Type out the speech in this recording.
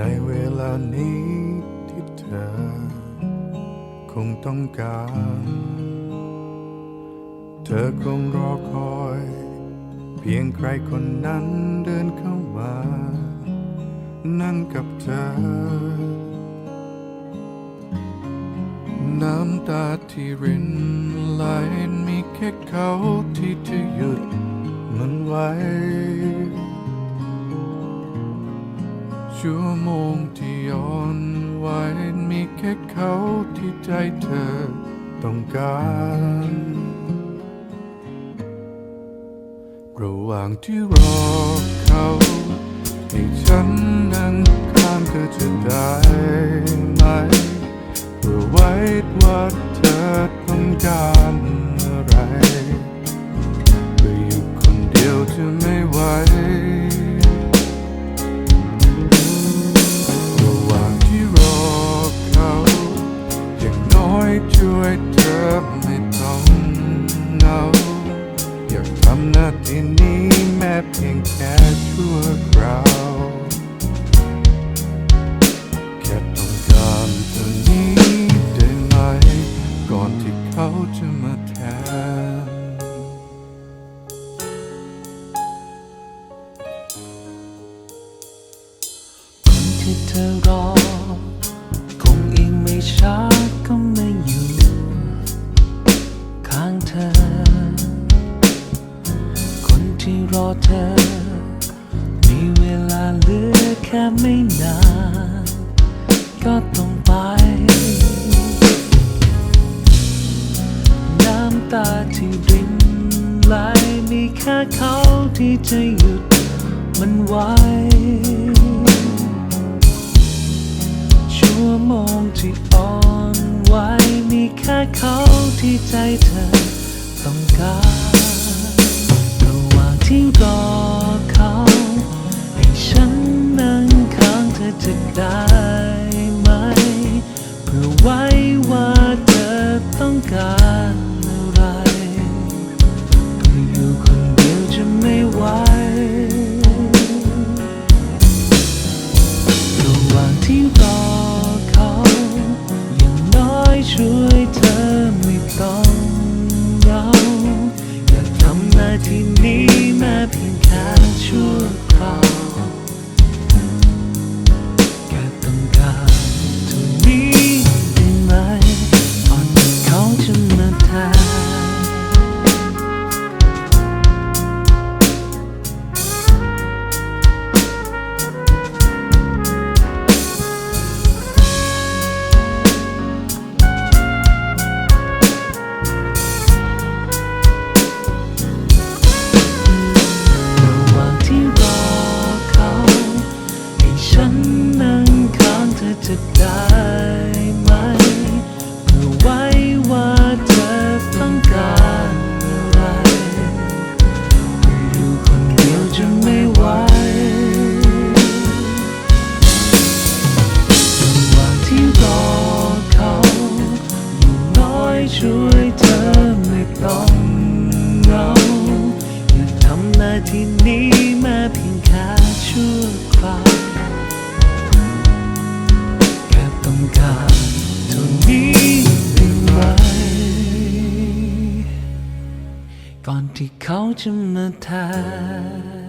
ในเวลานี้ที่เธอ คงต้องการ เธอคงรอคอย เพียงใครคนนั้นเดินเข้ามา นั่งกับเธอ น้ำตาที่รินไหลมีแค่เขาที่จะหยุดมันไว้ ชั่วโมงที่ย้อนไว้มีแค่เขาที่ใจเธอต้องการ ระหว่างที่รอเขาให้ฉันนั่งข้างเธอจะได้ไหมเพื่อไว้ว่าเธอต้องการ ช่วยเธอไม่ต้องเหงาอยากทำหน้าที่นี้แม้เพียงแค่ชั่วคราวแค่ต้องการเท่านี้ได้ไหม ก่อนที่เขาจะมาแทนคนที่เธอรอ คงอีกไม่ช้าางเธอ คนที่รอเธอ มีเวลาเหลือแค่ไม่นาน ก็ต้องไป น้ำตาที่รินไหลมีแค่เขาที่จะหยุดมันไว้ ชั่วโมงที่อ่อนไหวมี แค่เขาที่ใจเธอต้องการระหว่างที่รอเขาให้ฉันนั่งข้างเธอจะได้ไหมเพื่อไว้ำ ที่นี้มาเพียงแค่ชั่วคราวแค่ต้องการเท่านี้ได้ไหมก่อนที่เขาจะมาแทน